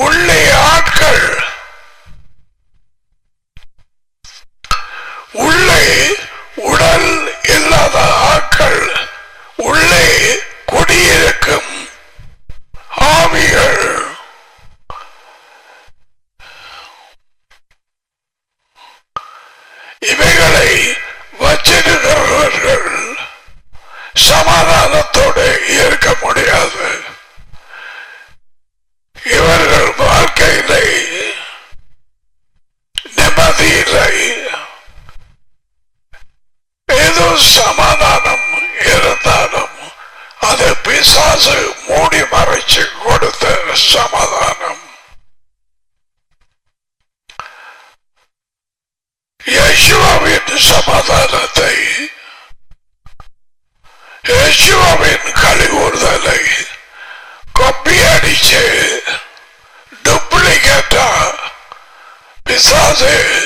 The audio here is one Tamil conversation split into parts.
உள்ளே ஆட்கள். समाधानात आहे हे शिवाबेन खाली वर झालंय कॉपी आणि डुप्लिकेटा पिसाचे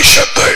சந்தோஷத்தை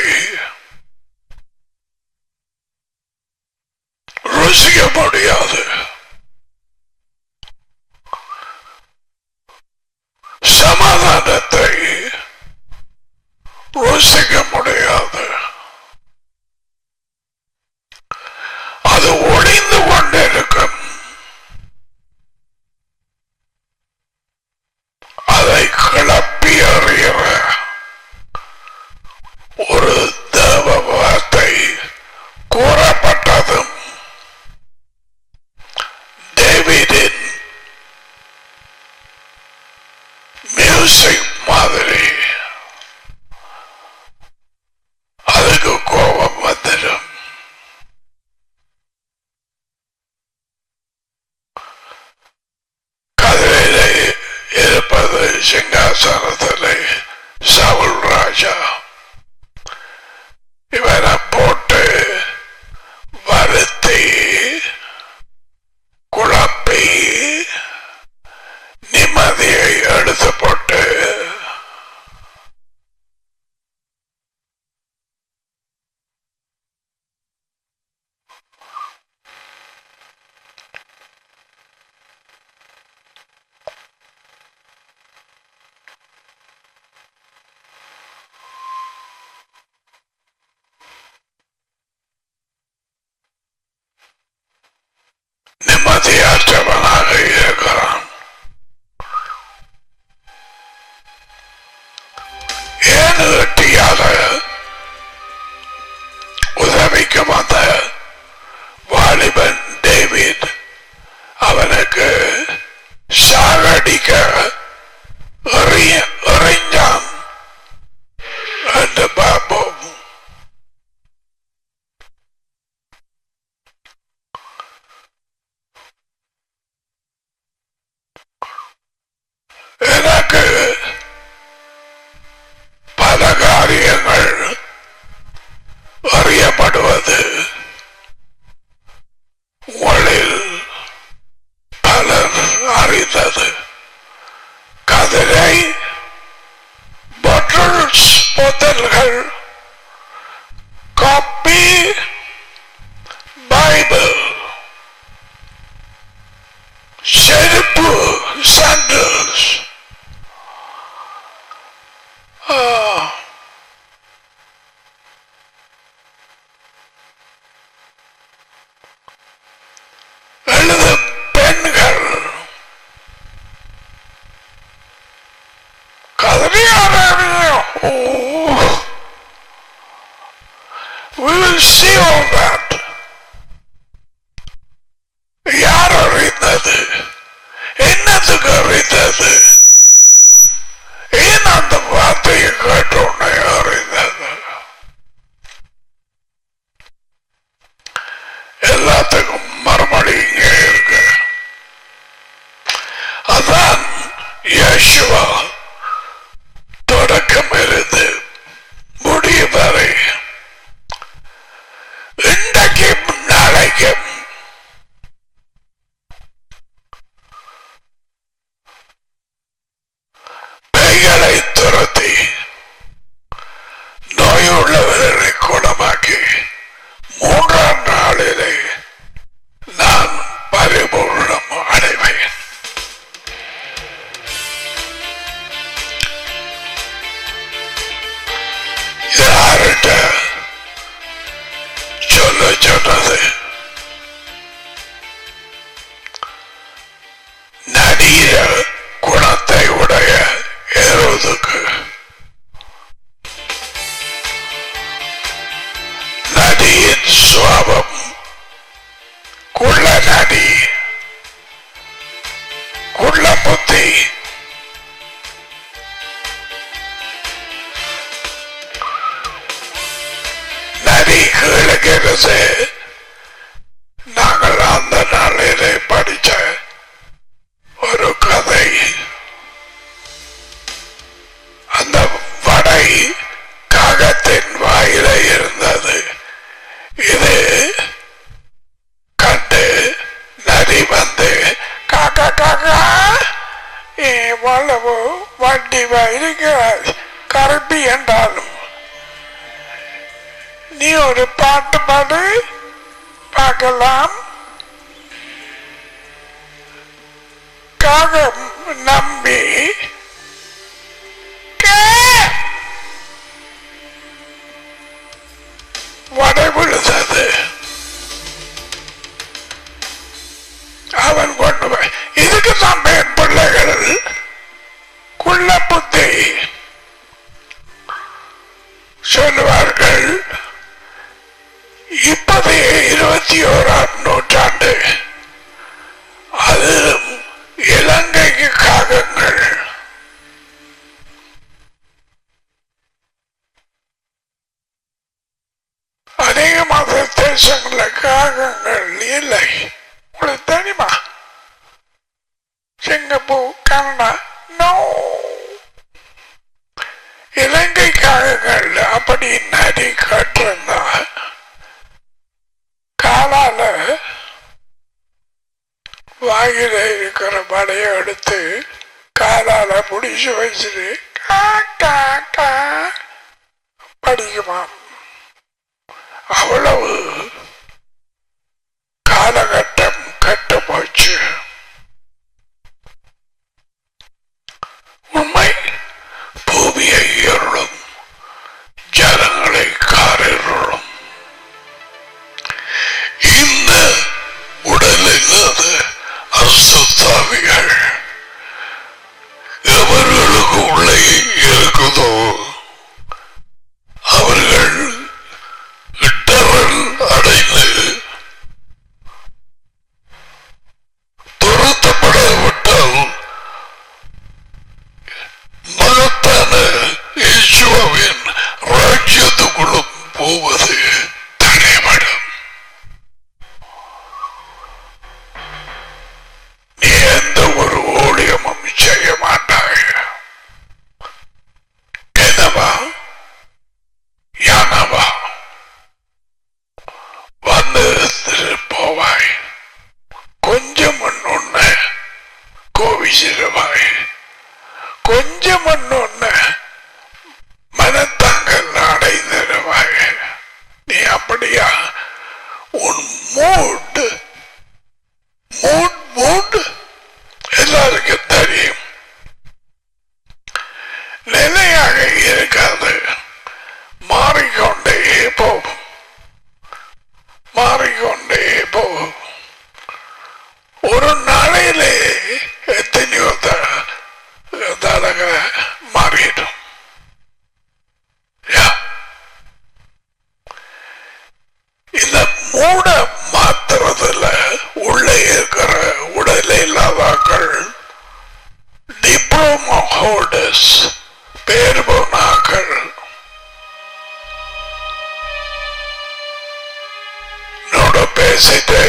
anything outside of the. 你们 Muchas gracias. அரசு நாங்கள் அந்த நாளிலே படிச்ச ஒரு கதை. அந்த வடை காகத்தின் வாயில இருந்தது. இது கண்டு நரி வந்து காக்கா காக்கா இவ்வளவு வண்டி இருக்கிறார் கரும்பி என்றாலும் ஒரு பாட்டு பாடு. பார்க்கலாம். காகம் நம்பி. வடபுழு வாயில இருக்கிற படையை எடுத்து காலால முடிச்சு வச்சுட்டு படிக்குமாம். அவ்வளவு காலகட்டம் கட்டு போச்சு உண்மை பூமியை shit. கூட மாத்துறதுல உள்ளே இருக்கிற உடல் இல்லாதாக்கள் டிப்ளமோ ஹோல்டர்ஸ் பேர் போனாக்கள் என்னோட பேசிட்டே